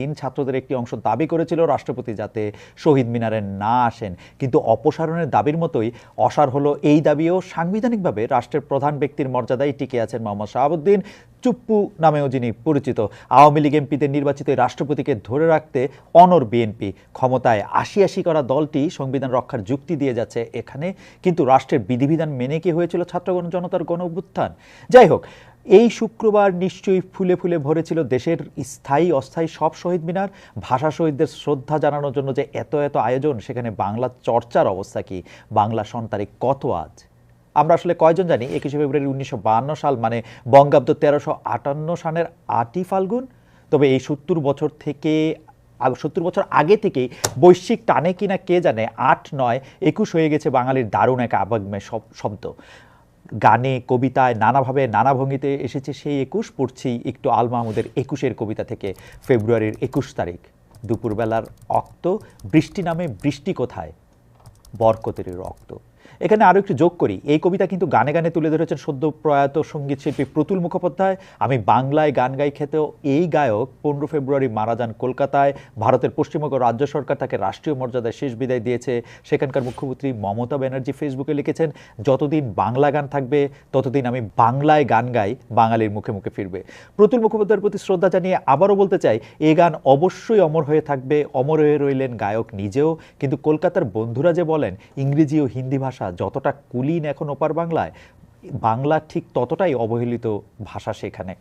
তিন ছাত্রদের একটি অংশ দাবি করেছিল রাষ্ট্রপতি যাতে শহীদ মিনারে না আসেন। কিন্তু অপসারণের দাবির মতোই অসার হলো এই দাবিও। সাংবিধানিকভাবে রাষ্ট্রের প্রধান ব্যক্তির মর্যাদায় টিকে আছেন মোহাম্মদ শাহাবুদ্দিন। চুপ্পু নামেও যিনি পরিচিত, আওয়ামী লীগ এমপিদের নির্বাচিত রাষ্ট্রপতিকে ধরে রাখতে অনর বিএনপি। ক্ষমতায় আশি আশি করা দলটি সংবিধান রক্ষার যুক্তি দিয়ে যাচ্ছে এখানে। কিন্তু রাষ্ট্রের বিধিবিধান মেনে কি হয়েছিল ছাত্রগণ জনতার গণ অভ্যুত্থান যাই হোক এই শুক্রবার নিশ্চয়ই ফুলে ফুলে ভরেছিল দেশের স্থায়ী, অস্থায়ী সব শহীদ মিনার। ভাষা শহীদদের শ্রদ্ধা জানানোর জন্য যে এত এত আয়োজন, সেখানে বাংলা চর্চার অবস্থা কি? বাংলা সন্তানে কত আজ? আমরা আসলে কয়জন জানি? একুশে ফেব্রুয়ারি উনিশশো সাল মানে বঙ্গাব্দ তেরোশো আটান্ন সালের আটই ফাল্গুন। তবে এই সত্তর বছর থেকে সত্তর বছর আগে থেকেই বৈশ্বিক টানে কিনা কে জানে? আট নয়, একুশ হয়ে গেছে বাঙালির দারুণ এক আবেগময় শব- শব্দ। গানে, কবিতায়, নানাভাবে, নানা ভঙ্গিতে এসেছে সেই একুশ, পড়ছি একটু আল মাহমুদের একুশের কবিতা থেকে ফেব্রুয়ারির একুশ তারিখ। দুপুরবেলার অক্ত বৃষ্টি নামে বৃষ্টি কোথায়? বরকতের রক্ত। এখানে আরও একটু যোগ করি। এই কবিতা কিন্তু গানে গানে তুলে ধরেছেন সদ্য প্রয়াত সংগীত শিল্পী প্রতুল মুখোপাধ্যায়। আমি বাংলায় গান গাই খেতেও এই গায়ক পনেরো ফেব্রুয়ারি মারা যান কলকাতায়। ভারতের পশ্চিমবঙ্গ রাজ্য সরকার তাকে রাষ্ট্রীয় মর্যাদায় শেষ বিদায় দিয়েছে। সেখানকার মুখ্যমন্ত্রী মমতা ব্যানার্জি ফেসবুকে লিখেছেন, যতদিন বাংলা গান থাকবে, ততদিন আমি বাংলায় গান গাই, বাঙালির মুখে মুখে ফিরবে। প্রতুল মুখোপাধ্যায়ের প্রতি শ্রদ্ধা জানিয়ে আবারও বলতে চাই এই গান অবশ্যই অমর হয়ে থাকবে। অমর হয়ে রইলেন গায়ক নিজেও। কিন্তু কলকাতার বন্ধুরা যে বলেন, ইংরেজি ও হিন্দি ভাষা যতটা কুলীন এখন ওপার বাংলায়, বাংলা ঠিক ততটাই অবহেলিত ভাষা সেখানে।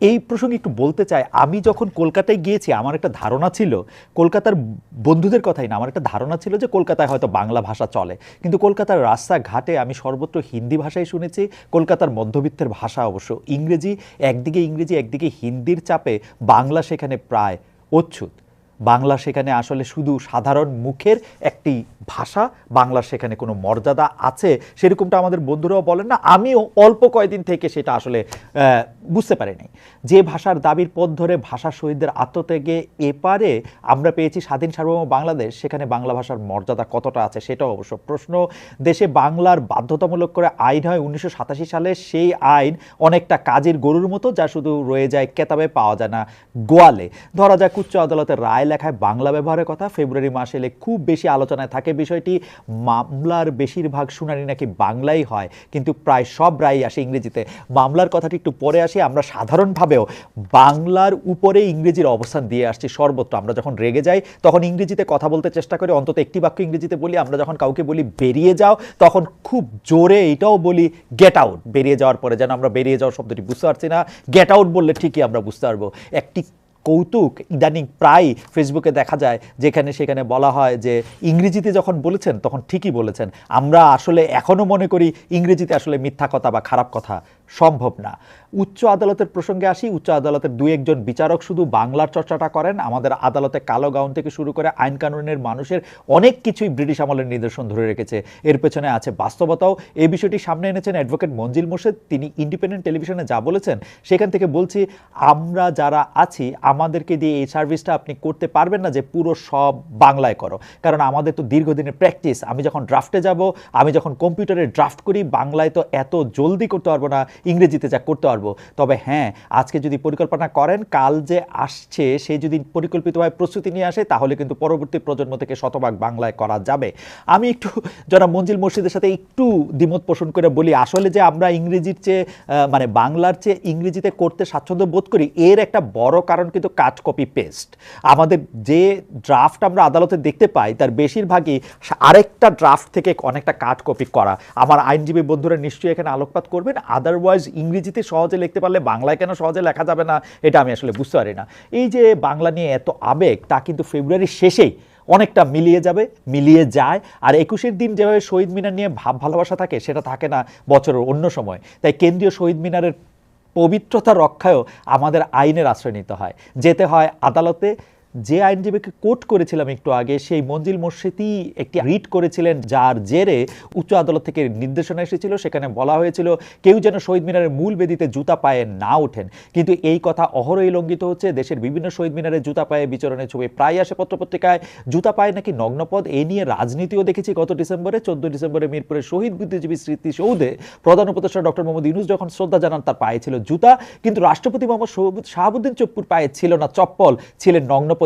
এই প্রসঙ্গে একটু বলতে চাই, আমি যখন কলকাতায় গিয়েছি, আমার একটা ধারণা ছিল, কলকাতার বন্ধুদের কথাই না, আমার একটা ধারণা ছিল যে কলকাতায় হয়তো বাংলা ভাষা চলে। কিন্তু কলকাতার রাস্তাঘাটে আমি সর্বত্র হিন্দি ভাষাই শুনেছি, কলকাতার মধ্যবিত্তের ভাষা অবশ্য। ইংরেজি, একদিকে ইংরেজি, একদিকে হিন্দির চাপে বাংলা সেখানে প্রায় অচ্ছুত। বাংলা সেখানে আসলে শুধু সাধারণ মুখের একটি ভাষা বাংলার সেখানে কোনো মর্যাদা আছে? সেরকমটা আমাদের বন্ধুরাও বলেন না, আমিও অল্প কয়েকদিন থেকে সেটা আসলে বুঝতে পারিনি। যে ভাষার দাবির পথ ধরে ভাষা শহীদদের আত্মত্যাগে এপারে আমরা পেয়েছি স্বাধীন সার্বভৌম বাংলাদেশ, সেখানে বাংলা ভাষার মর্যাদা কতটা আছে সেটাও অবশ্য প্রশ্ন। দেশে বাংলার বাধ্যতামূলক করে আইন হয় উনিশশো সাতাশি সালে, সেই আইন অনেকটা কাজের গরুর মতো যা শুধু রয়ে যায় কেতাবে, পাওয়া যায় না গোয়ালে। ধরা যাক উচ্চ আদালতের রায় লেখায় বাংলা ব্যবহারের কথা ফেব্রুয়ারি মাসে এলে খুব বেশি আলোচনায় থাকে। বিষয়টি মামলার বেশিরভাগ শুনানি নাকি বাংলাই হয়, কিন্তু প্রায় সব রায় আসে ইংরেজিতে। মামলার কথাটি একটু পরে আসি, আমরা সাধারণভাবেও বাংলার উপরে ইংরেজির অবস্থান দিয়ে আসছি সর্বত্র। আমরা যখন রেগে যাই, তখন ইংরেজিতে কথা বলতে চেষ্টা করি, অন্তত একটি বাক্য ইংরেজিতে বলি, আমরা যখন কাউকে বলি, বেরিয়ে যাও, তখন খুব জোরে এটাও বলি গেট আউট বেরিয়ে যাওয়ার পরে, যেন আমরা বেরিয়ে যাওয়ার শব্দটি বুঝতে পারছি না। গেট আউট বললে ঠিকই আমরা বুঝতে পারব। একটি কৌতুক, ইদানিং প্রায় ফেসবুকে দেখা যায় যেখানে সেখানে বলা হয় যে ইংরেজিতে যখন বলেছেন তখন ঠিকই বলেছেন। আমরা আসলে এখনও মনে করি ইংরেজিতে আসলে মিথ্যা কথা বা খারাপ কথা সম্ভব না। উচ্চ আদালতের প্রসঙ্গে আসি, উচ্চ আদালতের দুই একজন বিচারক শুধু বাংলার চর্চাটা করেন, আমাদের আদালতে কালো গাউন থেকে শুরু করে আইন কানুনের মানুষের অনেক কিছুই ব্রিটিশ আমলের নিদর্শন ধরে রেখেছে। এর পেছনে আছে বাস্তবতাও। এই বিষয়টি সামনে এনেছেন অ্যাডভোকেট মঞ্জিল মোর্শেদ। তিনি ইন্ডিপেন্ডেন্ট টেলিভিশনে যা বলেছেন, সেখান থেকে বলছি, আমরা যারা আছি, আমাদেরকে দিয়ে এই সার্ভিসটা আপনি করতে পারবেন না যে পুরো সব বাংলায় করো। কারণ আমাদের তো দীর্ঘদিনের প্র্যাকটিস। আমি যখন ড্রাফটে যাব, আমি যখন কম্পিউটারে ড্রাফট করি, বাংলায় তো এত জলদি করতে পারব না। ইংরেজিতে যা করতে পারব। তবে হ্যাঁ আজকে যদি পরিকল্পনা করেন, কাল যে আসছে, সে যদি পরিকল্পিতভাবে প্রস্তুতি নিয়ে আসে, তাহলে কিন্তু পরবর্তী প্রজন্ম থেকে শতভাগ বাংলায় করা যাবে। আমি একটু যারা মঞ্জিল মসজিদের সাথে একটু দ্বিমত পোষণ করে বলি, আসলে যে আমরা ইংরেজির চেয়ে মানে বাংলার চেয়ে ইংরেজিতে করতে স্বাচ্ছন্দ্য বোধ করি, এর একটা বড় কারণ কিন্তু কাট কপি পেস্ট। আমাদের যে ড্রাফট আমরা আদালতে দেখতে পাই, তার বেশিরভাগই আরেকটা ড্রাফট থেকে অনেকটা কাট কপি করা। আমার আইনজীবী বন্ধুরা নিশ্চয়ই এখানে আলোকপাত করবেন আদারওয়াইজ ইংরেজিতে সহজে লিখতে পারলে বাংলায় কেন সহজে লেখা যাবে না? এটা আমি আসলে বুঝতে পারি না। এই যে বাংলা নিয়ে এত আবেগ, তা কিন্তু ফেব্রুয়ারির শেষেই অনেকটা মিলিয়ে যাবে, মিলিয়ে যায়। আর একুশের দিন যেভাবে শহীদ মিনার নিয়ে ভাব ভালোবাসা থাকে, সেটা থাকে না বছরের অন্য সময়। তাই কেন্দ্রীয় শহীদ মিনারের পবিত্রতা রক্ষায়ও আমাদের আইনের আশ্রয় নিতে হয়। যেতে হয় আদালতে যে আইনজীবীকে কোট করেছিলাম একটু আগে, সেই মঞ্জিল মোর্শেদি একটি রিট করেছিলেন, যার জেরে উচ্চ আদালত থেকে নির্দেশনা এসেছিল। সেখানে বলা হয়েছিল, কেউ যেন শহীদ মিনারের মূল বেদিতে জুতা পায়ে না ওঠেন। কিন্তু এই কথা অহরই লঙ্ঘিত হচ্ছে। দেশের বিভিন্ন শহীদ মিনারে জুতা পায়ে বিচরণের ছবি প্রায় আসে পত্রপত্রিকায়। জুতা পায়ে নাকি নগ্নপদ? এই নিয়ে রাজনীতিও দেখেছি গত ডিসেম্বরে। চোদ্দ ডিসেম্বরে মিরপুরের শহীদ বুদ্ধিজীবী স্মৃতিসৌধে প্রধান উপদেষ্টা ডক্টর মোহাম্মদ ইউনুস যখন শ্রদ্ধা জানান, তার পায়ে ছিল জুতা। কিন্তু রাষ্ট্রপতি মোহাম্মদ শাহাবুদ্দিন চপ্পুর পায়ে ছিল না চপ্পল, ছিলেন নগ্নপদে।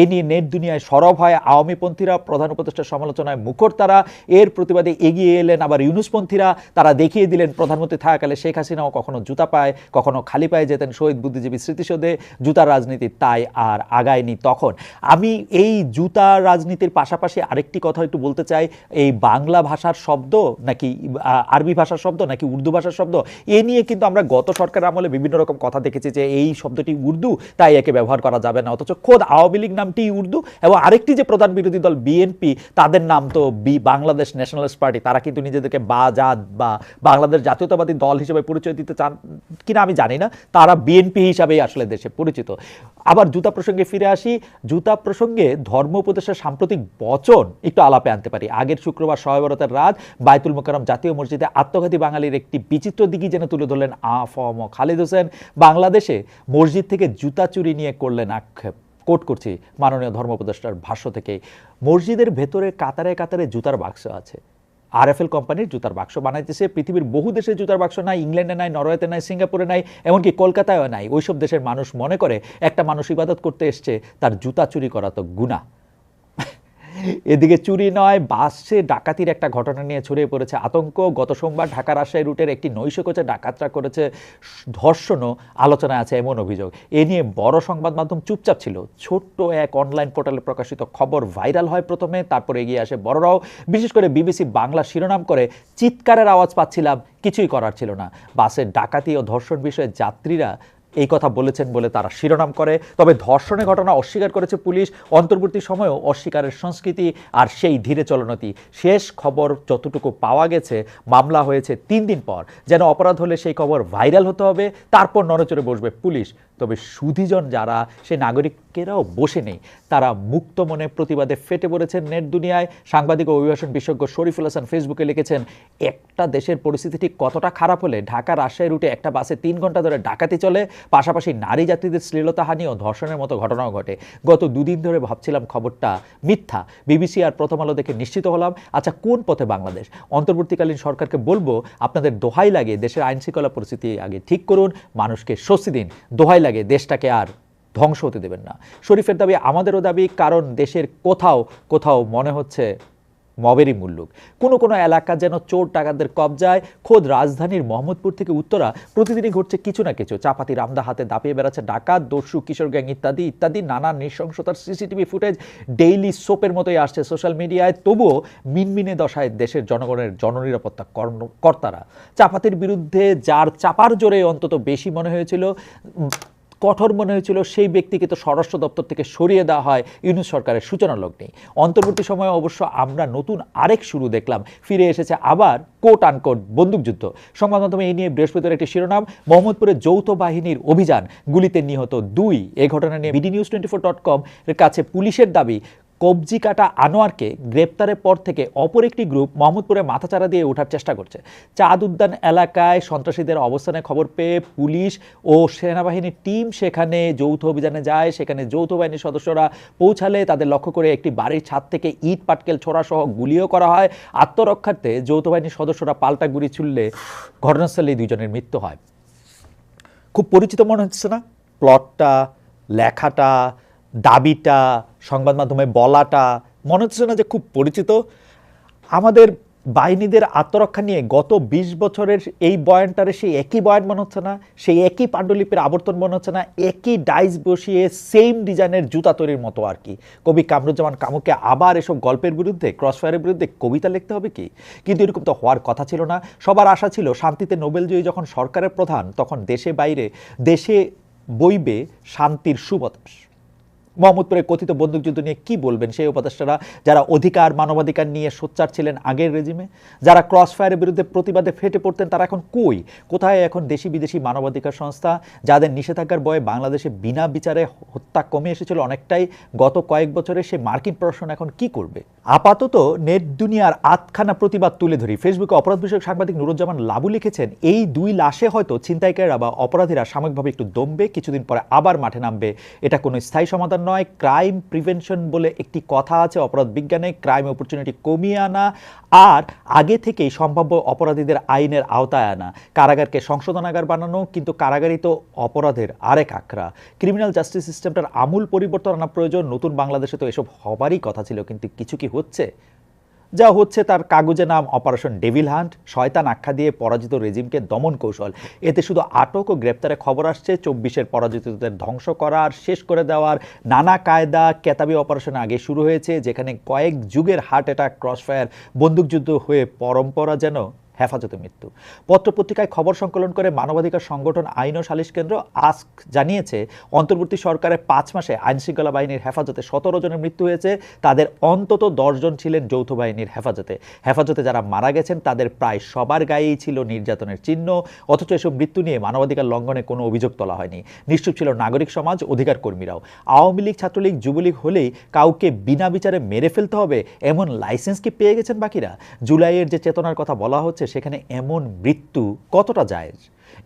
এ নিয়ে নেট দুনিয়ায় সরব হয়। আওয়ামীপন্থীরা, প্রধান উপদেষ্টার সমালোচনায় মুখর তারা। এর প্রতিবাদে এগিয়ে এলেন আবার ইউনুসপন্থীরা। তারা দেখিয়ে দিলেন, প্রধানমন্ত্রী থাকাকালে শেখ হাসিনাও কখনো জুতা পায়, কখনো খালি পায়ে যেতেন শহীদ বুদ্ধিজীবী স্মৃতিসৌধে। জুতার রাজনীতি তাই আর আগায়নি তখন। আমি এই জুতা রাজনীতির পাশাপাশি আরেকটি কথা একটু বলতে চাই। এই বাংলা ভাষার শব্দ নাকি আরবি ভাষার শব্দ নাকি উর্দু ভাষার শব্দ, এ নিয়ে কিন্তু আমরা গত সরকার আমলে বিভিন্ন রকম কথা দেখেছি যে এই শব্দটি উর্দু, তাই একে ব্যবহার করা যাবে না। অথচ খোদ আওয়ামী লীগ নামটি উর্দু এবং আরেকটি যে প্রধান বিরোধী দল বিএনপি তাদের নাম তো বি বাংলাদেশ ন্যাশনালিস্ট পার্টি তারা কিন্তু নিজেদেরকে বাজাদ বা, বাংলাদেশ জাতীয়তাবাদী দল হিসেবে পরিচয় দিতে চান কিনা আমি জানি না। তারা বিএনপি হিসাবেই আসলে দেশে পরিচিত। আবার জুতা প্রসঙ্গে ফিরে আসি। জুতা প্রসঙ্গে ধর্ম উপদেশের সাম্প্রতিক বচন একটু আলাপে আনতে পারি। আগের শুক্রবার সহাবরতের রাত বাইতুল মোকারম জাতীয় মসজিদে আত্মঘাতী বাঙালির একটি বিচিত্র দিকই যেন তুলে ধরলেন আ আফম খালিদ হোসেন। বাংলাদেশে মসজিদ থেকে জুতা চুরি নিয়ে করলেন আক্ষেপ। কোট করছি মাননীয় ধর্ম উপদেষ্টার ভাষ্য থেকে মসজিদের ভেতরে কাতারে কাতারে জুতার বাক্স আছে। আর এফ এল কোম্পানির জুতার বাক্স বানাইতেছে, পৃথিবীর বহু দেশে জুতার বাক্স নাই, ইংল্যান্ডে নাই, নরওয়েতে নাই, সিঙ্গাপুরে নাই, এমনকি কলকাতায়ও নাই। ওইসব দেশের মানুষ মনে করে একটা মানুষ ইবাদত করতে এসছে, তার জুতা চুরি করা তো গুণা এদিকে চুরি নয়, বাসে ডাকাতির একটা ঘটনা নিয়ে ছড়িয়ে পড়েছে আতঙ্ক। গত সোমবার ঢাকা রাজশাহী রুটের একটি নৈশকোচে ডাকাতরা করেছে ধর্ষণও আলোচনায় আছে এমন অভিযোগ। এ নিয়ে বড় সংবাদ মাধ্যম চুপচাপ ছিল। ছোট্ট এক অনলাইন পোর্টালে প্রকাশিত খবর ভাইরাল হয় প্রথমে, তারপরে এগিয়ে আসে বড়রাও। বিশেষ করে বিবিসি বাংলা শিরোনাম করে চিৎকারের আওয়াজ পাচ্ছিলাম, কিছুই করার ছিল না। বাসের ডাকাতি ও ধর্ষণ বিষয়ে যাত্রীরা এই কথা বলেছেন বলে তারা শিরোনাম করে। তবে ধর্ষণের ঘটনা অস্বীকার করেছে পুলিশ। অন্তর্বর্তী সময়েও অস্বীকারের সংস্কৃতি আর সেই ধীরে চলনতি শেষ খবর যতটুকু পাওয়া গেছে, মামলা হয়েছে তিন দিন পর। যেন অপরাধ হলে সেই খবর ভাইরাল হতে হবে, তারপর নড়চড়ে বসবে পুলিশ। তবে সুধীজন যারা, সে নাগরিকেরাও বসে নেই। তারা মুক্ত মনে প্রতিবাদে ফেটে পড়েছেন নেট দুনিয়ায়। সাংবাদিক ও অভিবাসন বিশেষজ্ঞ শরীফুল হাসান ফেসবুকে লিখেছেন, একটা দেশের পরিস্থিতি ঠিক কতটা খারাপ হলে ঢাকা রাজশাহী রুটে একটা বাসে তিন ঘণ্টা ধরে ডাকাতি চলে, পাশাপাশি নারী যাত্রীদের শ্লীলতাহানি ও ধর্ষণের মতো ঘটনাও ঘটে। গত দুদিন ধরে ভাবছিলাম খবরটা মিথ্যা। বিবিসি আর প্রথম আলো দেখে নিশ্চিত হলাম আচ্ছা কোন পথে বাংলাদেশ? অন্তর্বর্তীকালীন সরকারকে বলব, আপনাদের দোহাই লাগে দেশের আইন শৃঙ্খলা পরিস্থিতি আগে ঠিক করুন, মানুষকে স্বস্তি দিন। দোহাই লাগে, দেশটাকে আর ধ্বংস হতে দেবেন না। শরীফের দাবি আমাদেরও দাবি, কারণ দেশের কোথাও কোথাও মনে হচ্ছে মবেরই মুল্লুক। কোনো কোনো এলাকা যেন চোর টাকাদের কবজায়, খোদ রাজধানীর মোহাম্মদপুর থেকে উত্তরা, প্রতিদিনই ঘটছে কিছু না কিছু। চাপাতি রামদা হাতে দাপিয়ে বেড়াচ্ছে ডাকাত, দস্যু, কিশোর গ্যাং ইত্যাদি ইত্যাদি, নানা নৃশংসতার সিসিটিভি ফুটেজ ডেইলি সোপের মতোই আসছে সোশ্যাল মিডিয়ায়। তবুও মিনমিনে দশায় দেশের জনগণের জননিরাপত্তা কর্তারা। চাপাতির বিরুদ্ধে যার চাপার জোরে অন্তত বেশি মনে হয়েছিল কঠোর মনে হয়েছিল, সেই ব্যক্তিকে তো স্বরাষ্ট্র দপ্তর থেকে সরিয়ে দেওয়া হয়, ইউনুস সরকারের সূচনা লগ্নে। অন্তর্বর্তী সময়ে অবশ্য আমরা নতুন আরেক শুরু দেখলাম, ফিরে এসেছে আবার কোট আনকোট বন্দুকযুদ্ধ। সংবাদ মাধ্যমে এই নিয়ে বৃহস্পতিবার একটি শিরোনাম, মোহাম্মদপুরে যৌথ বাহিনীর অভিযান, গুলিতে নিহত দুই। এ ঘটনা নিয়ে BD news twenty four dot com এর কাছে পুলিশের দাবি কবজি কাটা আনোয়ারকে গ্রেপ্তারের পর থেকে অপর একটি গ্রুপ মোহাম্মদপুরে মাথাচাড়া দিয়ে ওঠার চেষ্টা করছে। চাঁদ উদ্যান এলাকায় সন্ত্রাসীদের অবস্থানের খবর পেয়ে পুলিশ ও সেনাবাহিনীর টিম সেখানে যৌথ অভিযানে যায়। সেখানে যৌথ বাহিনীর সদস্যরা পৌঁছালে তাদের লক্ষ্য করে একটি বাড়ির ছাদ থেকে ইট, পাটকেল, ছোড়া সহ গুলিও করা হয়। আত্মরক্ষার্থে যৌথ বাহিনীর সদস্যরা পাল্টা গুলি ছুড়লে ঘটনাস্থলেই দুইজনের মৃত্যু হয়। খুব পরিচিত মনে হচ্ছে না? প্লটটা, লেখাটা দাবিটা, সংবাদ মাধ্যমে বলাটা, মনে হচ্ছে না যে খুব পরিচিত। আমাদের বাহিনীদের আত্মরক্ষা নিয়ে গত ২০ বছরের এই বয়ানটারে সেই একই বয়ান মনে হচ্ছে না, সেই একই পাণ্ডুলিপির আবর্তন মনে হচ্ছে না, একই ডাইস বসিয়ে সেম ডিজাইনের জুতা তৈরির মতো আর কি। কবি কামরুজ্জামান কামুকে আবার এসব গল্পের বিরুদ্ধে, ক্রসফায়ারের বিরুদ্ধে কবিতা লিখতে হবে কি? কিন্তু এরকম তো হওয়ার কথা ছিল না। সবার আশা ছিল শান্তিতে নোবেলজয়ী যখন সরকারের প্রধান, তখন দেশে বাইরে, দেশে বইবে শান্তির সুবতাস। মোহাম্মদপুরে কথিত বন্দুকযুদ্ধ নিয়ে কি বলবেন? সেই উপদেষ্টারা যারা অধিকার, মানবাধিকার নিয়ে সোচ্চার ছিলেন আগের রেজিমে, যারা ক্রস ফায়ারের বিরুদ্ধে প্রতিবাদে ফেটে পড়তেন, তারা এখন কই? কোথায় এখন দেশি বিদেশি মানবাধিকার সংস্থা, যাদের নিষেধাজ্ঞার বয়ে বাংলাদেশে বিনা বিচারে হত্যা কমে এসেছিল অনেকটাই গত কয়েক বছরে, সে মার্কিন প্রশাসন এখন কি করবে? আপাতত নেট দুনিয়ার আতখানা প্রতিবাদ তুলে ধরি। ফেসবুকে অপরাধ বিষয়ক সাংবাদিক নুরুজ্জামান লাবু লিখেছেন, এই দুই লাশে হয়তো ছিনতাইকারীরা বা অপরাধীরা সাময়িকভাবে একটু দমবে, কিছুদিন পরে আবার মাঠে নামবে। এটা কোনো স্থায়ী সমাধান নয় ক্রাইম প্রিভেনশন বলে একটি কথা আছে, অপরাধ বিজ্ঞানে ক্রাইম অপরচুনিটি কমিয়ে আনা আর আগে থেকেই সম্ভাব্য অপরাধীদের আইনের আওতায় আনা। কারাগারকে সংশোধনাগার বানানো, কিন্তু কারাগারই তো অপরাধের আরেক আখড়া। ক্রিমিনাল জাস্টিস সিস্টেমটার আমূল পরিবর্তন আনা প্রয়োজন, নতুন বাংলাদেশে তো এসব হবারই কথা ছিল, কিন্তু কিছু কি হচ্ছে? যা হচ্ছে তার কাগজে নাম অপারেশন ডেভিল হান্ট, শয়তান আখ্যা দিয়ে পরাজিত রেজিমকে দমন কৌশল। এতে শুধু আটক ও গ্রেপ্তারে খবর আসছে, চব্বিশের পরাজিতদের ধ্বংস করার শেষ করে দেওয়ার নানা কায়দা কেতাবি অপারেশন আগে শুরু হয়েছে, যেখানে কয়েক যুগের হার্ট অ্যাটাক, ক্রসফায়ার, বন্দুকযুদ্ধ হয়ে পরম্পরা যেন হেফাজতে মৃত্যু। পত্রপত্রিকায় খবর সংকলন করে মানবাধিকার সংগঠন আইন ও সালিশ কেন্দ্র আস্ক জানিয়েছে, অন্তর্বর্তী সরকারের পাঁচ মাসে আইনশৃঙ্খলা বাহিনীর হেফাজতে সতেরো জনের মৃত্যু হয়েছে। তাদের অন্তত দশজন ছিলেন যৌথ বাহিনীর হেফাজতে। হেফাজতে যারা মারা গেছেন, তাদের প্রায় সবার গায়েই ছিল নির্যাতনের চিহ্ন। অথচ এসব মৃত্যু নিয়ে মানবাধিকার লঙ্ঘনে কোনো অভিযোগ তোলা হয়নি। নিশ্চুপ ছিল নাগরিক সমাজ অধিকার কর্মীরাও আওয়ামী লীগ, ছাত্রলীগ, যুবলীগ হলেই কাউকে বিনা বিচারে মেরে ফেলতে হবে, এমন লাইসেন্স কি পেয়ে গেছেন বাকিরা? জুলাইয়ের যে চেতনার কথা বলা হচ্ছে সেখানে এমন মৃত্যু কতটা জায়েজ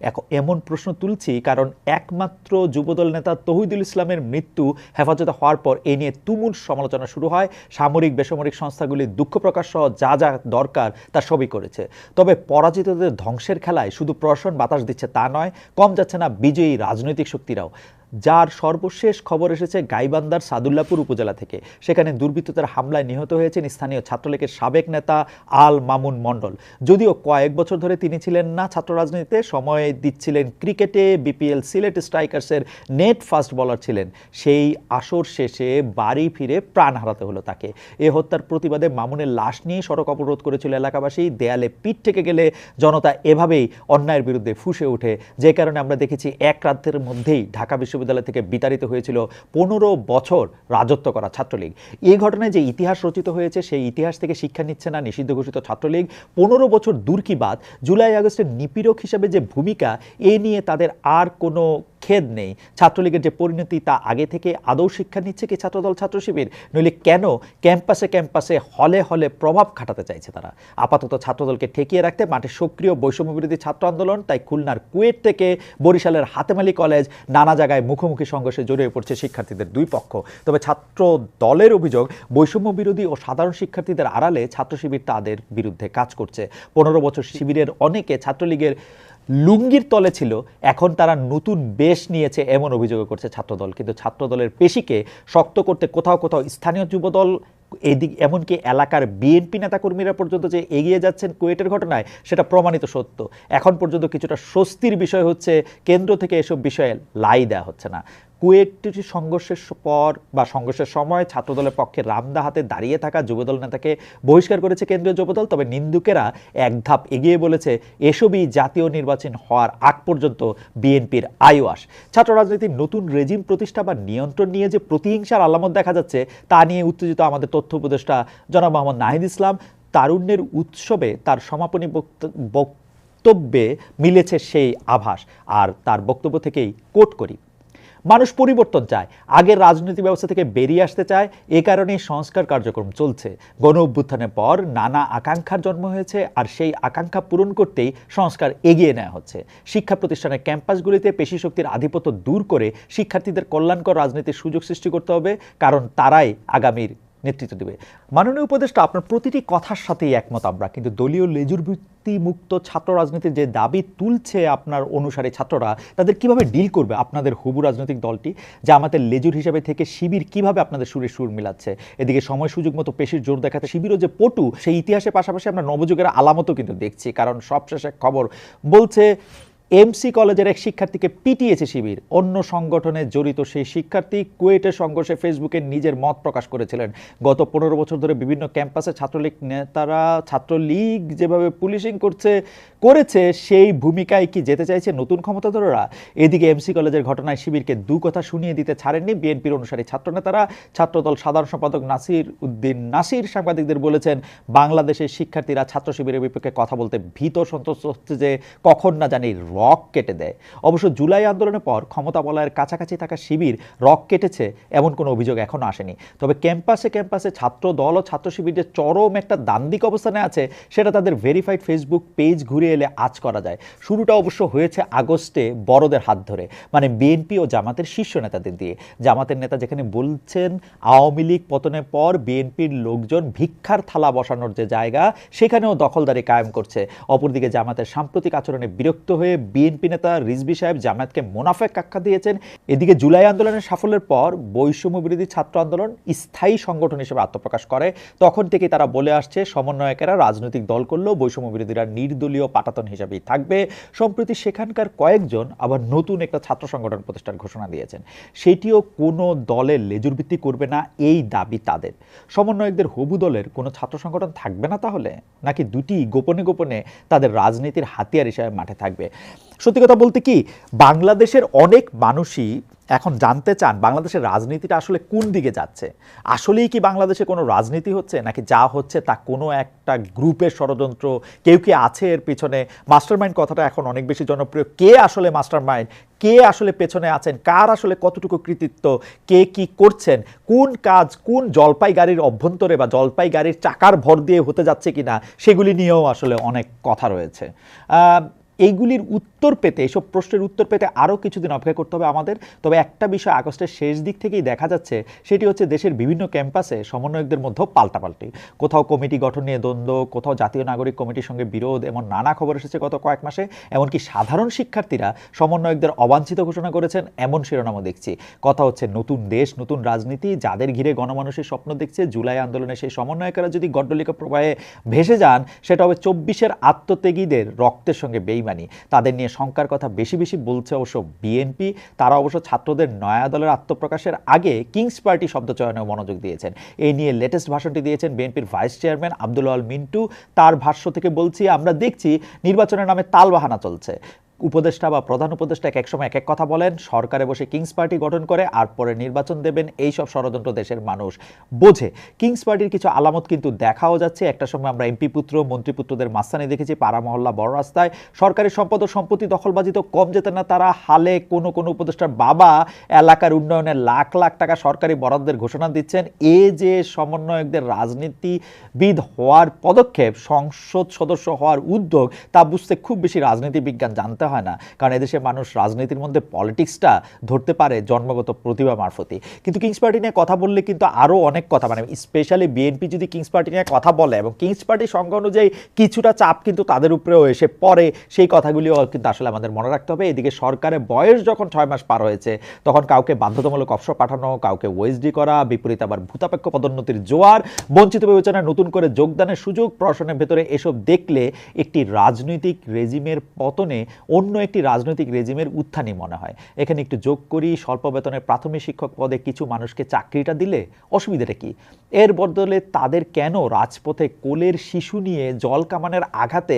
এক- এমন প্রশ্ন তুলছি কারণ একমাত্র যুবদল নেতা তহিদুল ইসলামের মৃত্যু হেফাজতে হওয়ার পর এ নিয়ে তুমুল সমালোচনা শুরু হয়। সামরিক, বেসামরিক সংস্থাগুলি দুঃখ প্রকাশ সহ যা যা দরকার তা সবই করেছে। তবে পরাজিতদের ধ্বংসের খেলায় শুধু প্রশাসন বাতাস দিচ্ছে তা নয়, কম যাচ্ছে না বিজয়ী রাজনৈতিক শক্তিরাও। যার সর্বশেষ খবর এসেছে গাইবান্দার সাদুল্লাপুর উপজেলা থেকে। সেখানে দুর্বৃত্তদের হামলায় নিহত হয়েছেন স্থানীয় ছাত্রলীগের সাবেক নেতা আল মামুন মণ্ডল। যদিও কয়েক বছর ধরে তিনি ছিলেন না ছাত্র রাজনীতিতে, সময় দিচ্ছিলেন ক্রিকেটে, বিপিএল, সিলেট স্ট্রাইকার্সের নেট ফাস্ট বলার ছিলেন। সেই আসর শেষে বাড়ি ফিরে প্রাণ হারাতে হলো তাকে। এ হত্যার প্রতিবাদে মামুনের লাশ নিয়ে সড়ক অবরোধ করেছিল এলাকাবাসী। দেয়ালে পিঠ থেকে গেলে জনতা এভাবেই অন্যায়ের বিরুদ্ধে ফুসে ওঠে। যে কারণে আমরা দেখেছি এক রাতের মধ্যেই ঢাকা বিশ্ববিদ্যালয় থেকে বিতাড়িত হয়েছিল পনেরো বছর রাজত্ব করা ছাত্রলীগ। এই ঘটনায় যে ইতিহাস রচিত হয়েছে, সেই ইতিহাস থেকে শিক্ষা নিচ্ছে না নিষিদ্ধ ঘোষিত ছাত্রলীগ। পনেরো বছর দূর কি বাদ জুলাই আগস্টের নিপীড়ক হিসাবে যে ভূমিকা, এ নিয়ে তাদের আর কোনো খেদ নেই। ছাত্রলীগের যে পরিণতি, তা আগে থেকে আদৌ শিক্ষা নিচ্ছে কি ছাত্রদল, ছাত্র শিবির? নইলে কেন ক্যাম্পাসে ক্যাম্পাসে, হলে হলে প্রভাব খাটাতে চাইছে তারা? আপাতত ছাত্রদলকে ঠেকিয়ে রাখতে মাঠে সক্রিয় বৈষম্য বিরোধী ছাত্র আন্দোলন, তাই খুলনার কুয়েট থেকে বরিশালের হাতেমালি কলেজ নানা জায়গায় মুখোমুখি সংঘর্ষে জড়িয়ে পড়ছে শিক্ষার্থীদের দুই পক্ষ। তবে ছাত্র দলের অভিযোগ, বৈষম্য বিরোধী ও সাধারণ শিক্ষার্থীদের আড়ালে ছাত্র শিবির তাদের বিরুদ্ধে কাজ করছে। পনেরো বছর শিবিরের অনেকে ছাত্রলীগের লুঙ্গির তলে ছিল, এখন তারা নতুন বেশ নিয়েছে এমন অভিযোগ করছে ছাত্রদল। কিন্তু ছাত্রদলের পেশিকে শক্ত করতে কোথাও কোথাও স্থানীয় যুবদল, এদিক এমনকি এলাকার বিএনপি নেতাকর্মীরা পর্যন্ত যে এগিয়ে যাচ্ছেন কুয়েটের ঘটনায়, সেটা প্রমাণিত সত্য। এখন পর্যন্ত কিছুটা স্বস্তির বিষয় হচ্ছে, কেন্দ্র থেকে এসব বিষয়ে লাই দেওয়া হচ্ছে না। কুয়েটটি সংঘর্ষের পর বা সংঘর্ষের সময় ছাত্রদলের পক্ষে রামদা হাতে দাঁড়িয়ে থাকা যুবদল নেতাকে বহিষ্কার করেছে কেন্দ্রীয় যুবদল। তবে নিন্দুকেরা এক ধাপ এগিয়ে বলেছে, এসবই জাতীয় নির্বাচন হওয়ার আগ পর্যন্ত বিএনপির আইওয়াস। ছাত্র রাজনীতির নতুন রেজিম প্রতিষ্ঠা বা নিয়ন্ত্রণ নিয়ে যে প্রতিহিংসার আলামত দেখা যাচ্ছে, তা নিয়ে উত্তেজিত আমাদের তথ্য উপদেষ্টা জনাব মোহাম্মদ নাহিদ ইসলাম। তারুণ্যের উৎসবে তার সমাপনী বক্ত- বক্তব্যে মিলেছে সেই আভাস। আর তার বক্তব্য থেকেই কোট করি। মানুষ পরিবর্তন চায়। আগের রাজনীতি ব্যবস্থা থেকে বেরিয়ে আসতে চায়। এ কারণেই সংস্কার কার্যক্রম চলছে। গণ অভ্যুত্থানের পর নানা আকাঙ্ক্ষার জন্ম হয়েছে আর সেই আকাঙ্ক্ষা পূরণ করতেই সংস্কার এগিয়ে নেওয়া হচ্ছে। শিক্ষা প্রতিষ্ঠানের ক্যাম্পাসগুলিতে পেশি শক্তির আধিপত্য দূর করে শিক্ষার্থীদের কল্যাণকর রাজনীতির সুযোগ সৃষ্টি করতে হবে, কারণ তারাই আগামীর নেতৃত্ব দেবে। মাননীয় উপদেষ্টা, আপনার প্রতিটি কথার সাথেই একমত আমরা। কিন্তু দলীয় লেজুর মুক্ত ছাত্র রাজনীতির যে দাবি তুলছে আপনার অনুসারে ছাত্ররা, তাদের কীভাবে ডিল করবে আপনাদের হুবু রাজনৈতিক দলটি, যা আমাদের লেজুর হিসাবে থেকে শিবির কীভাবে আপনাদের সুরে সুর মিলাচ্ছে? এদিকে সময় সুযোগ মতো পেশির জোর দেখাতে শিবিরও যে পটু, সেই ইতিহাসের পাশাপাশি আমরা নবযুগের আলামতও কিন্তু দেখছি। কারণ সবশেষে খবর বলছে এমসি কলেজের এক শিক্ষার্থীকে পিটিয়েছে শিবির। অন্য সংগঠনে জড়িত সেই শিক্ষার্থী কুয়েটের সংঘর্ষে ফেসবুকে নিজের মত প্রকাশ করেছিলেন। গত পনেরো বছর ধরে বিভিন্ন ক্যাম্পাসে ছাত্রলীগ নেতারা, ছাত্রলীগ যেভাবে পুলিশিং করছে করেছে, সেই ভূমিকায় কি যেতে চাইছে নতুন ক্ষমতাধররা? এদিকে এমসি কলেজের ঘটনায় শিবিরকে দু কথা শুনিয়ে দিতে ছাড়েননি বিএনপির অনুসারী ছাত্রনেতারা। ছাত্রদল সাধারণ সম্পাদক নাসির উদ্দিন নাসির সাংবাদিকদের বলেছেন, বাংলাদেশের শিক্ষার্থীরা ছাত্র শিবিরের বিপক্ষে কথা বলতে ভীত সন্তুষ্ট হচ্ছে যে কখন না জানি রক কেটে দেয়। অবশ্য জুলাই আন্দোলনের পর ক্ষমতা বলয়ের কাছাকাছি থাকা শিবির রক কেটেছে এমন কোনো অভিযোগ এখনও আসেনি। তবে ক্যাম্পাসে ক্যাম্পাসে ছাত্র দল ও ছাত্র শিবির যে চরম একটা দান্দিক অবস্থানে আছে, সেটা তাদের ভেরিফাইড ফেসবুক পেজ ঘুরে এলে আজ করা যায়। শুরুটা অবশ্য হয়েছে আগস্টে বড়দের হাত ধরে মানে বিএনপি ও জামাতের শীর্ষ নেতাদের দিয়ে। জামাতের নেতা যেখানে বলছেন, আওয়ামী লীগ পতনের পর বিএনপির লোকজন ভিক্ষার থালা বসানোর যে জায়গা, সেখানেও দখলদারি কায়েম করছে। অপরদিকে জামাতের সাম্প্রতিক আচরণে বিরক্ত হয়ে বিএনপি নেতা রিজবি সাহেব জামায়াতকে মোনাফেক আখ্যা দিয়েছেন। এদিকে জুলাই আন্দোলনের সাফল্যের পর বৈষম্য বিরোধী ছাত্র আন্দোলন স্থায়ী সংগঠন হিসেবে আত্মপ্রকাশ করে। তখন থেকেই তারা বলে আসছে, সমন্বয়কেরা রাজনৈতিক দল করলেও বৈষম্য বিরোধীরা নির্দলীয় পাটাতন হিসাবেই থাকবে। সম্প্রতি সেখানকার কয়েকজন আবার নতুন একটা ছাত্র সংগঠন প্রতিষ্ঠার ঘোষণা দিয়েছেন। সেটিও কোনো দলের লেজুর ভিত্তি করবে না, এই দাবি তাদের। সমন্বয়কদের হবু দলের কোনো ছাত্র সংগঠন থাকবে না তাহলে? নাকি দুটি গোপনে গোপনে তাদের রাজনীতির হাতিয়ার হিসাবে মাঠে থাকবে? সত্যি কথা বলতে কি, বাংলাদেশের অনেক মানুষই এখন জানতে চান বাংলাদেশের রাজনীতিটা আসলে কোন দিকে যাচ্ছে? আসলেই কি বাংলাদেশে কোনো রাজনীতি হচ্ছে? নাকি যা হচ্ছে তা কোনো একটা গ্রুপের ষড়যন্ত্র? কেউ কি আছে এর পিছনে? মাস্টারমাইন্ড কথাটা এখন অনেক বেশি জনপ্রিয়। কে আসলে মাস্টারমাইন্ড? কে আসলে পেছনে আছেন? কার আসলে কতটুকু কৃতিত্ব? কে কি করছেন? কোন কাজ কোন জলপাই গাড়ির অভ্যন্তরে বা জলপাই গাড়ির চাকার ভর দিয়ে হতে যাচ্ছে কিনা? সেগুলি নিয়েও আসলে অনেক কথা রয়েছে। এইগুলির উত্তর পেতে, এসব প্রশ্নের উত্তর পেতে আরও কিছুদিন অপেক্ষা করতে হবে আমাদের। তবে একটা বিষয় আগস্টের শেষ দিক থেকেই দেখা যাচ্ছে, সেটি হচ্ছে দেশের বিভিন্ন ক্যাম্পাসে সমন্বয়কদের মধ্যেও পাল্টাপাল্টি। কোথাও কমিটি গঠন নিয়ে দ্বন্দ্ব, কোথাও জাতীয় নাগরিক কমিটির সঙ্গে বিরোধ, এমন নানা খবর এসেছে গত কয়েক মাসে। এমনকি সাধারণ শিক্ষার্থীরা সমন্বয়কদের অবাঞ্ছিত ঘোষণা করেছেন, এমন শিরোনামও দেখছি। কথা হচ্ছে নতুন দেশ, নতুন রাজনীতি, যাদের ঘিরে গণমানুষের স্বপ্ন দেখছে, জুলাই আন্দোলনে সেই সমন্বয়কেরা যদি গড্ডলিকা প্রবাহে ভেসে যান, সেটা হবে চব্বিশের আত্মত্যাগীদের রক্তের সঙ্গে বেইমানি। তাদের নিয়ে শঙ্কার কথা বেশি বেশি বলছে অবশ্য বিএনপি তারা অবশ্য ছাত্রদের নয়া দলের আত্মপ্রকাশের আগে কিংস পার্টি শব্দ চয়নেও মনোযোগ দিয়েছেন। এই নিয়ে লেটেস্ট ভাষণটি দিয়েছেন বিএনপির ভাইস চেয়ারম্যান আব্দুল আল মিন্টু। তার ভাষ্য থেকে বলছি, আমরা দেখছি নির্বাচনের নামে তালবাহানা চলছে। উপদেষ্টা বা প্রধান উপদেষ্টা এক এক সময় এক এক কথা বলেন, সরকারে বসে কিংস পার্টি গঠন করে, আর পরে নির্বাচন দেবেন এই সব ষড়যন্ত্র দেশের মানুষ। বোঝে কিংস পার্টির কিছু আলামত কিন্তু দেখাও যাচ্ছে। একটা সময় আমরা এমপি পুত্র মন্ত্রীপুত্রদের মাস্তানি দেখেছি পাড়া মহল্লা বড় রাস্তায়। সরকারি সম্পদ ও সম্পত্তি দখলবাজি তো কম যেতে না, তারা হালে কোনো কোনো উপদেষ্টার বাবা এলাকার উন্নয়নে লাখ লাখ টাকা সরকারি বরাদ্দের ঘোষণা দিচ্ছেন। এ যে সমন্বয়কদের রাজনীতিবিদ হওয়ার পদক্ষেপ, সংসদ সদস্য হওয়ার উদ্যোগ, তা বুঝতে খুব বেশি রাজনীতি বিজ্ঞান জানতে হয় না। কারণ এদেশে মানুষ রাজনীতির মধ্যে পলিটিক্সটা ধরতে পারে জন্মগত প্রতিভা মারফতই। কিন্তু কিংস পার্টি নিয়ে কথা বললে কিন্তু আরও অনেক কথা মানে স্পেশালি বিএনপি যদি কিংস পার্টি নিয়ে কথা বলে এবং কিংস পার্টির সংখ্যা অনুযায়ী কিছুটা চাপ কিন্তু তাদের উপরেও এসে পড়ে, সেই কথাগুলিও কিন্তু আসলে আমাদের মনে রাখতে হবে। এদিকে সরকারের বয়স যখন ছয় মাস পার হয়েছে, তখন কাউকে বাধ্যতামূলক অবসর পাঠানো, কাউকে ওয়েসডি করা, বিপরীত আবার ভূতাপেক্ষ পদোন্নতির জোয়ার, বঞ্চিত বিবেচনায় নতুন করে যোগদানের সুযোগ, প্রশাসনের ভেতরে এসব দেখলে একটি রাজনৈতিক রেজিমের পতনে অন্য একটি রাজনৈতিক রেজিমের উত্থানই মনে হয়। এখানে একটু যোগ করি স্বল্প বেতনের প্রাথমিক শিক্ষক পদে কিছু মানুষকে চাকরিটা দিলে অসুবিধাটা কি? এর বদলে তাদের কেন রাজপথে কোলের শিশু নিয়ে জল কামানের আঘাতে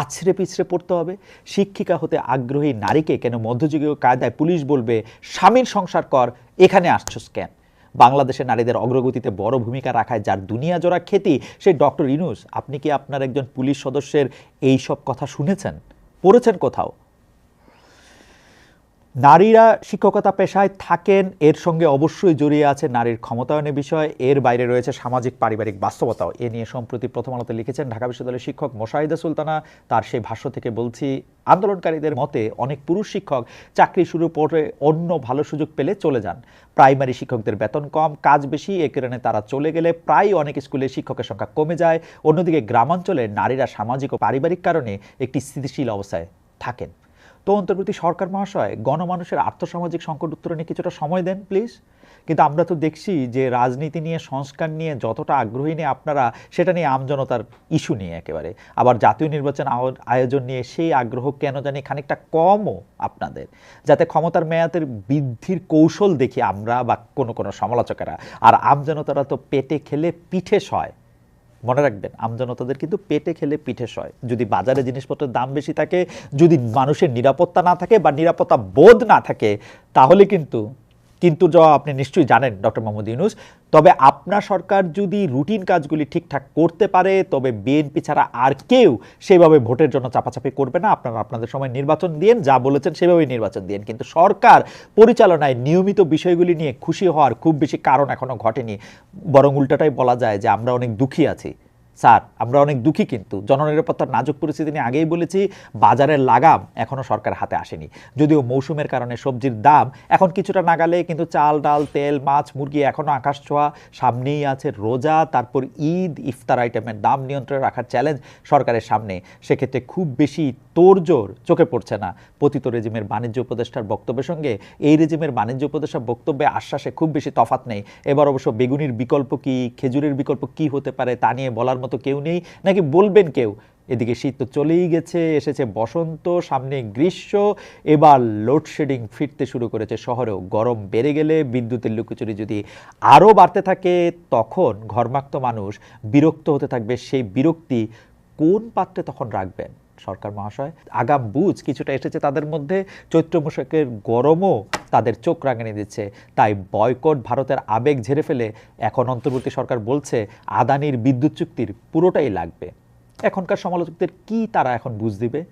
আছড়ে পিছড়ে পড়তে হবে? শিক্ষিকা হতে আগ্রহী নারীকে কেন মধ্যযুগীয় কায়দায় পুলিশ বলবে, স্বামীর সংসার কর, এখানে আসছস কেন? বাংলাদেশে নারীদের অগ্রগতিতে বড় ভূমিকা রাখায় যার দুনিয়া জোড়া খ্যাতি সেই ডক্টর ইনুস। আপনি কি আপনার একজন পুলিশ সদস্যের এই সব কথা শুনেছেন? পড়েছেন কোথাও? নারীরা শিক্ষকতা পেশায় থাকেন, এর সঙ্গে অবশ্যই জড়িয়ে আছে নারীর ক্ষমতায়নের বিষয়, এর বাইরে রয়েছে সামাজিক পারিবারিক বাস্তবতাও। এ নিয়ে সম্প্রতি প্রথম আলোতে লিখেছেন ঢাকা বিশ্ববিদ্যালয়ের শিক্ষক মোশাহিদা সুলতানা। তার সেই ভাষ্য থেকে বলছি, আন্দোলনকারীদের মতে অনেক পুরুষ শিক্ষক চাকরি শুরু করে অন্য ভালো সুযোগ পেলে চলে যান। প্রাইমারি শিক্ষকদের বেতন কম, কাজ বেশি, এ কারণে তারা চলে গেলে প্রায় অনেক স্কুলে শিক্ষকের সংখ্যা কমে যায়। অন্যদিকে গ্রামাঞ্চলে নারীরা সামাজিক ও পারিবারিক কারণে একটি স্থিতিশীল অবস্থায় থাকেন। তো অন্তর্বর্তী সরকার মহাশয় গণমানুষের আর্থসামাজিক সংকট উত্তরণে কিছুটা সময় দেন প্লিজ কিন্তু আমরা তো দেখছি যে রাজনীতি নিয়ে, সংস্কার নিয়ে যতটা আগ্রহী নিয়ে আপনারা, সেটা নিয়ে আমজনতার ইস্যু নিয়ে একেবারে। আবার জাতীয় নির্বাচন আয়োজন নিয়ে সেই আগ্রহ কেন জানি খানিকটা কমও আপনাদের। যাতে ক্ষমতার মেয়াদের বৃদ্ধির কৌশল দেখি আমরা বা কোনো কোনো সমালোচকেরা। আর আমজনতারা তো পেটে খেলে পিঠে সয় মনে রাখবেন, আমজনতাদের কিন্তু পেটে খেলে পিঠে সয়। যদি বাজারে জিনিসপত্রের দাম বেশি থাকে, যদি মানুষের নিরাপত্তা না থাকে বা নিরাপত্তা বোধ না থাকে, তাহলে কিন্তু কিন্তু যা আপনি নিশ্চয়ই জানেন, ডক্টর মোহাম্মদ ইউনুস। তবে আপনার সরকার যদি রুটিন কাজগুলি ঠিকঠাক করতে পারে, তবে বিএনপি ছাড়া আর কেউ সেভাবে ভোটের জন্য চাপাচাপি করবে না। আপনারা আপনাদের সময় নির্বাচন দিয়েন, যা বলেছেন সেভাবেই নির্বাচন দিয়েন। কিন্তু সরকার পরিচালনায় নিয়মিত বিষয়গুলি নিয়ে খুশি হওয়ার খুব বেশি কারণ এখনও ঘটেনি। বরং উল্টাটাই বলা যায় যে আমরা অনেক দুঃখী আছি। স্যার, আমরা অনেক দুঃখী কিন্তু। জননিরাপত্তার নাজুক পরিস্থিতি নিয়ে আগেই বলেছি, বাজারের লাগাম এখনও সরকার হাতে আসেনি। যদিও মৌসুমের কারণে সবজির দাম এখন কিছুটা নাগালে, কিন্তু চাল, ডাল, তেল, মাছ, মুরগি এখনও আকাশ ছোঁয়া। সামনেই আছে রোজা, তারপর ঈদ, ইফতার আইটেমের দাম নিয়ন্ত্রণে রাখার চ্যালেঞ্জ সরকারের সামনে। সেক্ষেত্রে খুব বেশি তোড়জোড় চোখে পড়ছে না। পতিত রেজিমের বাণিজ্য উপদেষ্টার বক্তব্যের সঙ্গে এই রেজিমের বাণিজ্য উপদেষ্টার বক্তব্যে আশ্বাসে খুব বেশি তফাৎ নেই। এবার অবশ্য বেগুনির বিকল্প কি, খেজুরের বিকল্প কি হতে পারে তা নিয়ে বলার মতো কেউ নেই, নাকি বলবেন কেউ? এদিকে শীত তো চলেই গেছে, এসেছে বসন্ত, সামনে গ্রীষ্ম, এবার লোডশেডিং ফিরতে শুরু করেছে শহরেও। গরম বেড়ে গেলে বিদ্যুতের লুকোচুরি যদি আরও বাড়তে থাকে, তখন ঘরমাক্ত মানুষ বিরক্ত হতে থাকবে। সেই বিরক্তি কোন পাত্রে তখন রাখবেন? সরকার মহাশয়, আগাম বুঝ কিছুটা এসেছে তাদের মধ্যে। চৈত্র মশকের গরমও তাদের চোখ রাঙিয়ে দিচ্ছে। তাই বয়কট ভারতের আবেগ ঝেড়ে ফেলে এখন অন্তর্বর্তী সরকার বলছে, আদানির বিদ্যুৎ চুক্তির পুরোটাই লাগবে। এখনকার সমালোচকদের কি তারা এখন বুঝ দিবে?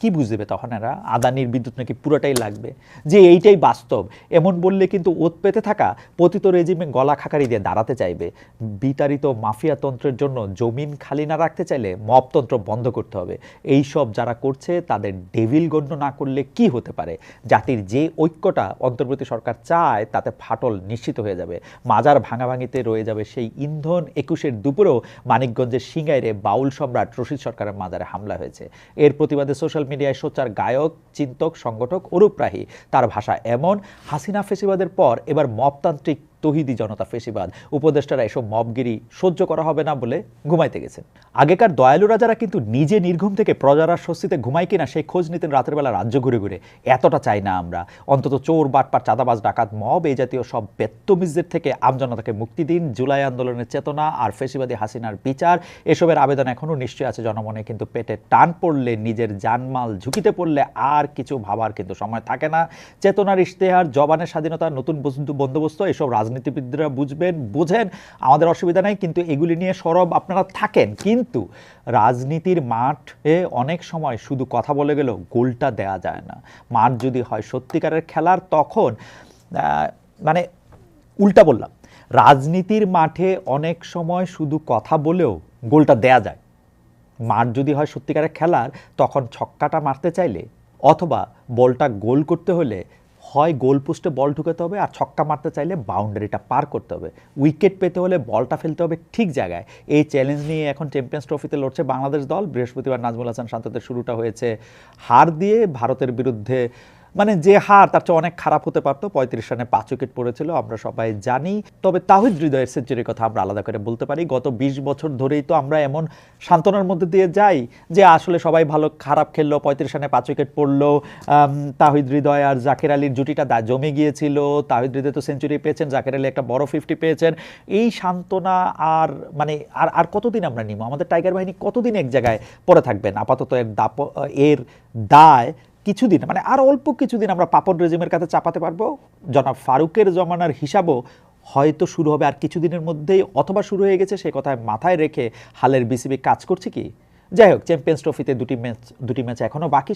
কি বুঝবে তখন এরা? আদানির বিদ্যুৎ নাকি পুরোটাই লাগবে? যে এইটাই বাস্তব। এমন বললে কিন্তু ওত পেতে থাকা পতিত রেজিমে গলা খাকারি দিয়ে দাঁড়াতে চাইবে। বিতাড়িত মাফিয়াতন্ত্রের জন্য জমিন খালি না রাখতে চাইলে মপতন্ত্র বন্ধ করতে হবে। এই সব যারা করছে, তাদের ডেভিল গণ্য না করলে কি হতে পারে? জাতির যে ঐক্যটা অন্তর্বর্তী সরকার চায়, তাতে ফাটল নিশ্চিত হয়ে যাবে। মাজার ভাঙাভাঙিতে রয়ে যাবে সেই ইন্ধন। একুশের দুপুরেও মানিকগঞ্জের সিঙ্গাইরে বাউল সম্রাট রশিদ সরকারের মাজারে হামলা হয়েছে। এর প্রতিবাদে সোশ্যাল মিডিয়ায় সোচ্চার গায়ক, চিন্তক, সংগঠক অরূপ রাহি তার ভাষা এমন, হাসিনা ফেসিবাদের পর এবার মপতান্ত্রিক তহিদি জনতা ফেসিবাদ। উপদেষ্টারা এসব মবগিরি সহ্য করা হবে না বলে ঘুমাইতে গেছেন। আগেকার দয়ালু রাজারা কিন্তু নিজে নির্ঘুম থেকে প্রজারা স্বস্তিতে ঘুমায় কিনা সেই খোঁজ নিতেন রাতের বেলা রাজ্য ঘুরে ঘুরে। এতটা চাই না আমরা। অন্তত চোর বাটপার চাঁদাবাজ, ডাকাত, মব এই জাতীয় সব বেত্তমিজদের থেকে আমজনতাকে মুক্তি দিন। জুলাই আন্দোলনের চেতনা আর ফেসিবাদী হাসিনার বিচার, এসবের আবেদন এখনও নিশ্চয়ই আছে জনমনে, কিন্তু পেটে টান পড়লে, নিজের জানমাল ঝুঁকিতে পড়লে আর কিছু ভাবার কিন্তু সময় থাকে না। চেতনার ইশতেহার, জবানের স্বাধীনতা, নতুন বস্তু- বন্দোবস্ত, এসব রাজনীতিবিদরা বুঝবেন, বোঝেন, আমাদের অসুবিধা নাই, কিন্তু এগুলি নিয়ে সরব আপনারা থাকেন। কিন্তু রাজনীতির মাঠে অনেক সময় শুধু কথা বলে গেলেও গোলটা দেয়া যায় না। মাঠ যদি হয় সত্যিকারের খেলার, তখন মানে উল্টা বললাম, রাজনীতির মাঠে অনেক সময় শুধু কথা বলেও গোলটা দেয়া যায়। মাঠ যদি হয় সত্যিকারের খেলার, তখন ছক্কাটা মারতে চাইলে অথবা বলটা গোল করতে হলে হয় গোল পোস্টে বল ঢুকাতে হবে আর ছক্কা মারতে চাইলে বাউন্ডারিটা পার করতে হবে। উইকেট পেতে হলে বলটা ফেলতে হবে ঠিক জায়গায়। এই চ্যালেঞ্জ নিয়ে এখন চ্যাম্পিয়ন্স ট্রফিতে লড়ছে বাংলাদেশ দল। বৃহস্পতিবার নাজমুল হাসান শান্তদের শুরুটা হয়েছে হার দিয়ে ভারতের বিরুদ্ধে মানে যে হার, তার চেয়ে অনেক খারাপ হতে পারতো। পঁয়ত্রিশ রানে পাঁচ উইকেট পড়েছিল, আমরা সবাই জানি। তবে তাহিদ হৃদয়ের সেঞ্চুরির কথা আমরা আলাদা করে বলতে পারি। গত বিশ বছর ধরেই তো আমরা এমন সান্ত্বনার মধ্যে দিয়ে যাই যে আসলে সবাই ভালো, খারাপ খেললো, পঁয়ত্রিশ রানে পাঁচ উইকেট পড়ল। তাহিদ হৃদয় আর জাকির আলীর জুটিটা জমে গিয়েছিল। তাহিদ হৃদয় তো সেঞ্চুরি পেয়েছেন, জাকির আলী একটা বড় ফিফটি পেয়েছেন। এই সান্ত্বনা আর মানে আর আর কতদিন আমরা নিব আমাদের টাইগার বাহিনী কতদিন এক জায়গায় পড়ে থাকবেন? আপাতত এর দাপ এর দায় কিছুদিন মানে আর অল্প কিছুদিন আমরা পাপন রেজিমের কাছে চাপাতে পারব। জনাব ফারুকের জমানার হিসাবও হয়তো শুরু হবে আর কিছুদিনের মধ্যেই, অথবা শুরু হয়ে গেছে, সে কথায় মাথায় রেখে হালের বিসিবি কাজ করছে কি? যাই হোক, চ্যাম্পিয়ন্স ট্রফিতে দুটি ম্যাচ দুটি ম্যাচ এখনও বাকি